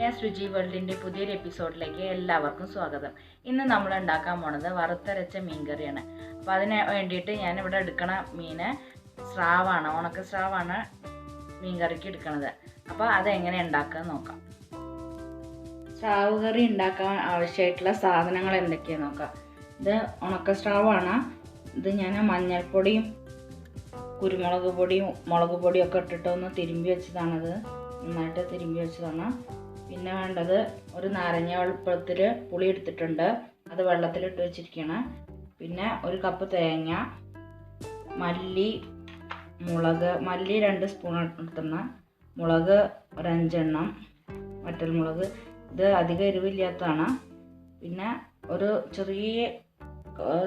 രമ്യാസ് രുചി വേൾഡിന്റെ പുതിയൊരു എപ്പിസോഡിലേക്ക് എല്ലാവർക്കും സ്വാഗതം. ഇന്ന് നമ്മൾ ഉണ്ടാക്കാൻ പോണത് വറുത്തരച്ച മീൻകറിയാണ്. അപ്പോൾ അതിന് വേണ്ടിയിട്ട് ഞാൻ ഇവിടെ എടുക്കണ മീൻ സ്രാവാണ് ഉണക്ക സ്രാവാണ് മീൻകറിക്ക് എടുക്കണത്. അപ്പോൾ അതെങ്ങനെ ഉണ്ടാക്കാൻ നോക്കാം. സ്രാവ് കറി ഉണ്ടാക്കാൻ ആവശ്യമായിട്ടുള്ള സാധനങ്ങൾ എന്തൊക്കെയാണ് നോക്കാം. ഇത് ഉണക്ക സ്രാവാണ്. ഇത് ഞാൻ മഞ്ഞൾപ്പൊടിയും കുരുമുളക് പൊടിയും മുളക് പൊടിയും ഒക്കെ ഇട്ടിട്ട് ഒന്ന് തിരുമ്പി വെച്ചതാണത്. നന്നായിട്ട് തിരുമ്പി വെച്ചതാണ്. പിന്നെ വേണ്ടത് ഒരു നാരങ്ങ വെളുപ്പത്തിൽ പുളി എടുത്തിട്ടുണ്ട്. അത് വെള്ളത്തിലിട്ട് വെച്ചിരിക്കുകയാണ് പിന്നെ ഒരു കപ്പ് തേങ്ങ മല്ലി മുളക് മല്ലി രണ്ട് സ്പൂൺ എടുത്തുന്ന മുളക് ഒരഞ്ചെണ്ണം വറ്റൽ മുളക്. ഇത് അധികം എരിവില്ലാത്തതാണ്. പിന്നെ ഒരു ചെറിയ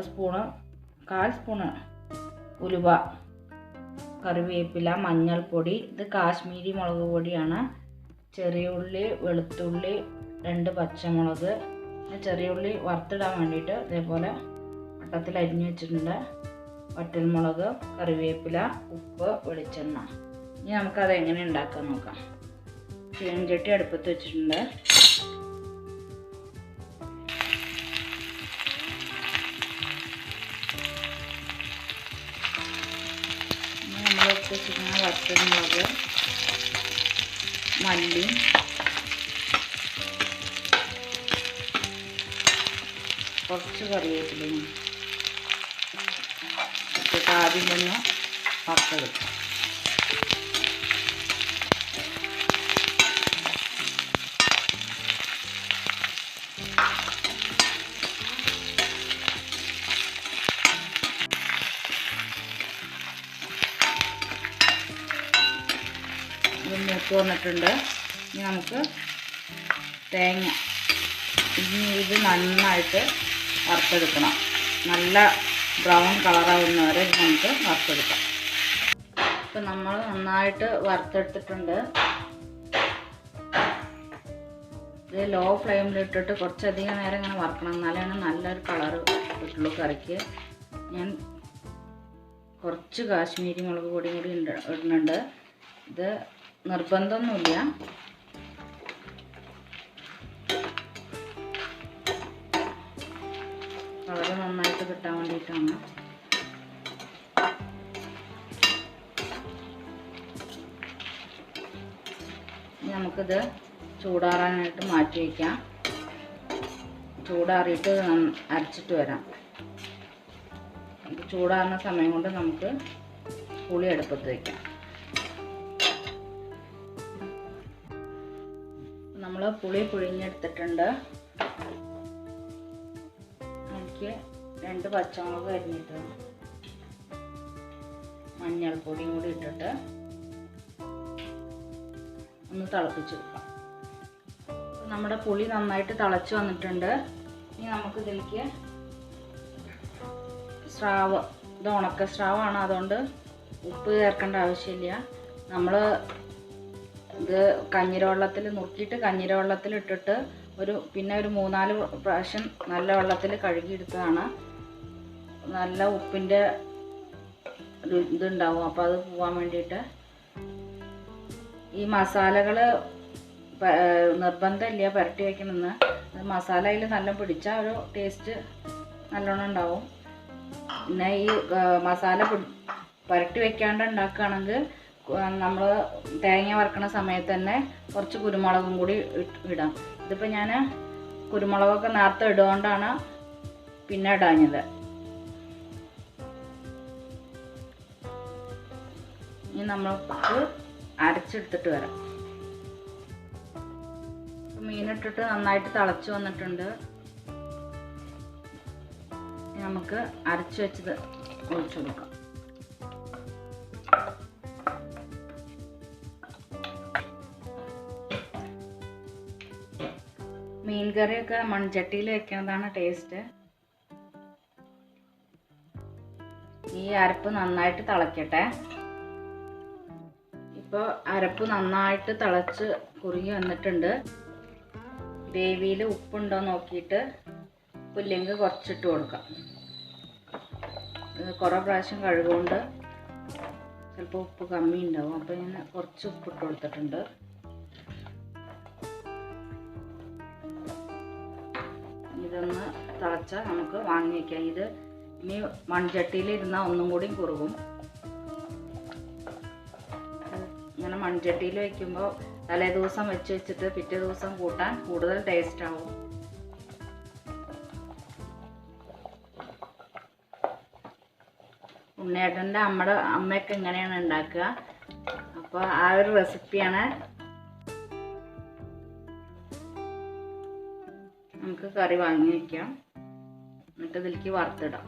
സ്പൂണ് കാൽ സ്പൂണ് ഉലുവ കറിവേപ്പില മഞ്ഞൾപ്പൊടി. ഇത് കാശ്മീരി മുളക് പൊടിയാണ്. ചെറിയ ഉള്ളി വെളുത്തുള്ളി രണ്ട് പച്ചമുളക് ചെറിയ ഉള്ളി വറുത്തിടാൻ വേണ്ടിയിട്ട് ഇതേപോലെ വട്ടത്തിൽ അരിഞ്ഞു വെച്ചിട്ടുണ്ട്. വറ്റൽമുളക് കറിവേപ്പില ഉപ്പ് വെളിച്ചെണ്ണ. ഇനി നമുക്കത് എങ്ങനെ ഉണ്ടാക്കാൻ നോക്കാം. ചീനച്ചട്ടി അടുപ്പത്ത് വെച്ചിട്ടുണ്ട്. നമ്മൾ വെച്ചിരിക്കുന്ന വറ്റൽമുളക് മല്ലി. കുറച്ച് കറിവേപ്പിലയും ആദ്യം ഒന്ന് വറുത്തെടുക്കാം. മൂത്ത് വന്നിട്ടുണ്ട്. ഇനി നമുക്ക് തേങ്ങ ഇനി ഇത് നന്നായിട്ട് വറുത്തെടുക്കണം. നല്ല ബ്രൗൺ കളറാവുന്ന വരെ നമുക്ക് വറുത്തെടുക്കാം. ഇപ്പം നമ്മൾ നന്നായിട്ട് വറുത്തെടുത്തിട്ടുണ്ട്. ഇത് ലോ ഫ്ലെയിമിലിട്ടിട്ട് കുറച്ചധികം നേരം ഇങ്ങനെ വറക്കണം. എന്നാലാണ് നല്ലൊരു കളറ് കിട്ടുള്ളൂ കറിക്ക്. ഞാൻ കുറച്ച് കാശ്മീരി മുളക് പൊടിയും കൂടി ഇടുന്നുണ്ട്. ഇത് നിർബന്ധമൊന്നുമില്ല. വളരെ നന്നായിട്ട് കിട്ടാൻ വേണ്ടിയിട്ടാണ്. നമുക്കിത് ചൂടാറാനായിട്ട് മാറ്റി വയ്ക്കാം. ചൂടാറിയിട്ട് അരച്ചിട്ട് വരാം. ചൂടാറുന്ന സമയം കൊണ്ട് നമുക്ക് പുളി അടുപ്പത്ത് വയ്ക്കാം. പുളി പുഴിഞ്ഞെടുത്തിട്ടുണ്ട്. എനിക്ക് രണ്ട് പച്ചമുളക് അരിഞ്ഞിട്ട് മഞ്ഞൾപ്പൊടിയും കൂടി ഇട്ടിട്ട് ഒന്ന് തിളപ്പിച്ചെടുക്കാം. നമ്മുടെ പുളി നന്നായിട്ട് തിളച്ച് വന്നിട്ടുണ്ട്. ഇനി നമുക്ക് ഇതിലേക്ക് സ്രാവ് ഇത് ഉണക്ക സ്രാവാണ് അതുകൊണ്ട് ഉപ്പ് ചേർക്കേണ്ട ആവശ്യമില്ല. നമ്മൾ ഇത് കഞ്ഞിരവെള്ളത്തിൽ നുറുക്കിയിട്ട് കഞ്ഞിരവെള്ളത്തിൽ ഇട്ടിട്ട് ഒരു പിന്നെ ഒരു മൂന്നാൽ പ്രാവശ്യം നല്ല വെള്ളത്തിൽ കഴുകിയെടുത്തതാണ്. നല്ല ഉപ്പിന്റെ ഒരു ഇതുണ്ടാവും. അപ്പോൾ അത് പോവാൻ വേണ്ടിയിട്ട് ഈ മസാലകൾ നിർബന്ധമില്ല പുരട്ടി വയ്ക്കണമെന്ന്. അത് മസാല അതിൽ നല്ല പിടിച്ചാൽ ഒരു ടേസ്റ്റ് നല്ലോണം ഉണ്ടാവും. പിന്നെ ഈ മസാല പുരട്ടി വയ്ക്കാണ്ട് ഉണ്ടാക്കുകയാണെങ്കിൽ നമ്മൾ തേങ്ങ വറക്കണ സമയത്ത് തന്നെ കുറച്ച് കുരുമുളകും കൂടി ഇടാം. ഇതിപ്പോൾ ഞാൻ കുരുമുളകൊക്കെ നേരത്തെ ഇടുകൊണ്ടാണ് പിന്നെ ഇടാഞ്ഞത്. ഇനി നമ്മൾ അരച്ചെടുത്തിട്ട് വരാം. മീനിട്ടിട്ട് നന്നായിട്ട് തിളച്ച് വന്നിട്ടുണ്ട്. നമുക്ക് അരച്ചു വെച്ചത് ഒഴിച്ചു കൊടുക്കാം. മീൻ കറിയൊക്കെ മൺചട്ടിയിൽ വെക്കുന്നതാണ് ടേസ്റ്റ് ഈ അരപ്പ് നന്നായിട്ട് തിളയ്ക്കട്ടെ ഇപ്പോൾ അരപ്പ് നന്നായിട്ട് തിളച്ച് കുറുകി വന്നിട്ടുണ്ട്. ഗ്രേവിയിൽ ഉപ്പുണ്ടോ നോക്കിയിട്ട് പുല്ലിങ്ക് കുറച്ചിട്ട് കൊടുക്കാം. കുറേ പ്രാവശ്യം കഴുകുകൊണ്ട് ചിലപ്പോൾ ഉപ്പ് കമ്മി ഉണ്ടാവും അപ്പോൾ ഞാൻ കുറച്ച് ഉപ്പിട്ട് കൊടുത്തിട്ടുണ്ട്. ഇതൊന്ന് തിളച്ചാൽ നമുക്ക് വാങ്ങി വയ്ക്കാം ഇത് ഇനി മൺചട്ടിയിൽ ഇരുന്നാൽ ഒന്നും കൂടി കുറുകും. ഇങ്ങനെ മൺചട്ടിയിൽ വയ്ക്കുമ്പോൾ തലേ ദിവസം വെച്ച് വെച്ചിട്ട് പിറ്റേ ദിവസം കൂട്ടാൻ കൂടുതൽ ടേസ്റ്റ് ആവും. ഉണ്ണിയേട്ടന്റെ അമ്മയുടെ അമ്മയൊക്കെ ഇങ്ങനെയാണ് ഉണ്ടാക്കുക. അപ്പോൾ ആ ഒരു റെസിപ്പിയാണ് നമുക്ക് കറി വാങ്ങി വയ്ക്കാം എന്നിട്ട് ഇതിലേക്ക് വറുത്തിടാം.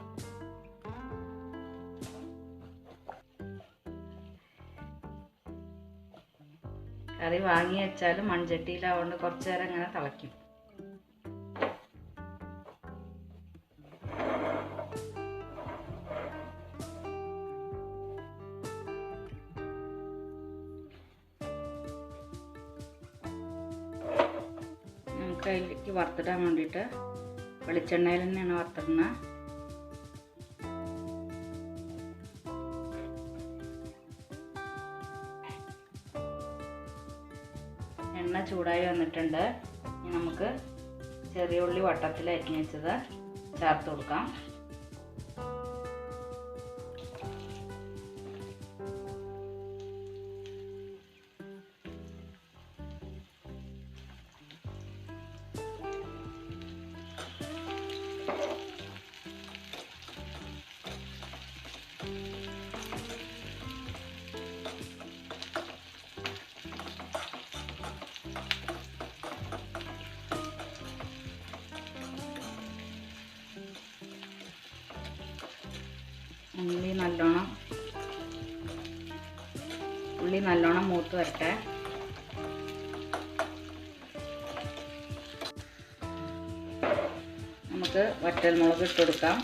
കറി വാങ്ങി വെച്ചാൽ മൺചട്ടിയിലാവുകൊണ്ട് കുറച്ച് നേരം ഇങ്ങനെ തിളയ്ക്കും. വറുത്തിടാൻ വേണ്ടിയിട്ട് വെളിച്ചെണ്ണയിൽ തന്നെയാണ് വറുത്തിടുന്നത്. എണ്ണ ചൂടായി വന്നിട്ടുണ്ട്. ഇനി നമുക്ക് ചെറിയ ഉള്ളി വട്ടത്തിൽ അരിഞ്ഞ് വെച്ചത് ചേർത്ത് കൊടുക്കാം. ഉള്ളി നല്ലോണം ഉള്ളി നല്ലോണം മൂത്ത് വരട്ടെ. നമുക്ക് വറ്റൽമുളക് ഇട്ട് കൊടുക്കാം.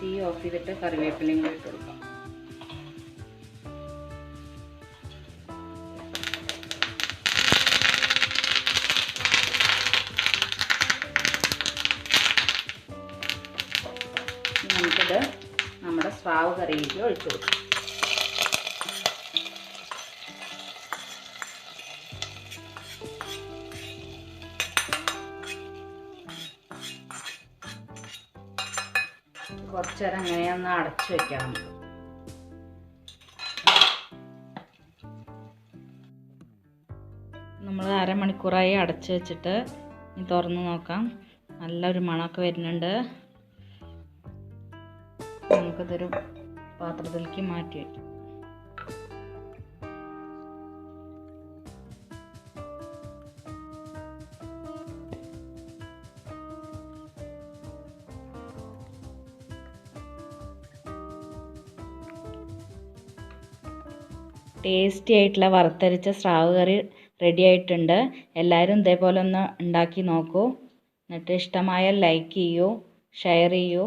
തീ ഓഫ് ചെയ്തിട്ട് കറിവേപ്പിലയും കൂടി ഇട്ട് കൊടുക്കാം. സ്രാവ് കറിയിലേക്ക് ഒഴിച്ചു കൊടുക്കും. കുറച്ചേരം അങ്ങനെ ഒന്ന് അടച്ചു വെക്കാം നമ്മൾ അരമണിക്കൂറായി അടച്ചു വെച്ചിട്ട് തുറന്ന് നോക്കാം. നല്ലൊരു മണമൊക്കെ വരുന്നുണ്ട്. നമുക്കിതൊരു പാത്രത്തിലേക്ക് മാറ്റി വയ്ക്കും ടേസ്റ്റി ആയിട്ടുള്ള വറുത്തരച്ച സ്രാവ് കറി റെഡി ആയിട്ടുണ്ട്. എല്ലാവരും ഇതേപോലെ ഒന്ന് ഉണ്ടാക്കി നോക്കൂ. എന്നിട്ട് ഇഷ്ടമായാൽ ലൈക്ക് ചെയ്യൂ ഷെയർ ചെയ്യൂ.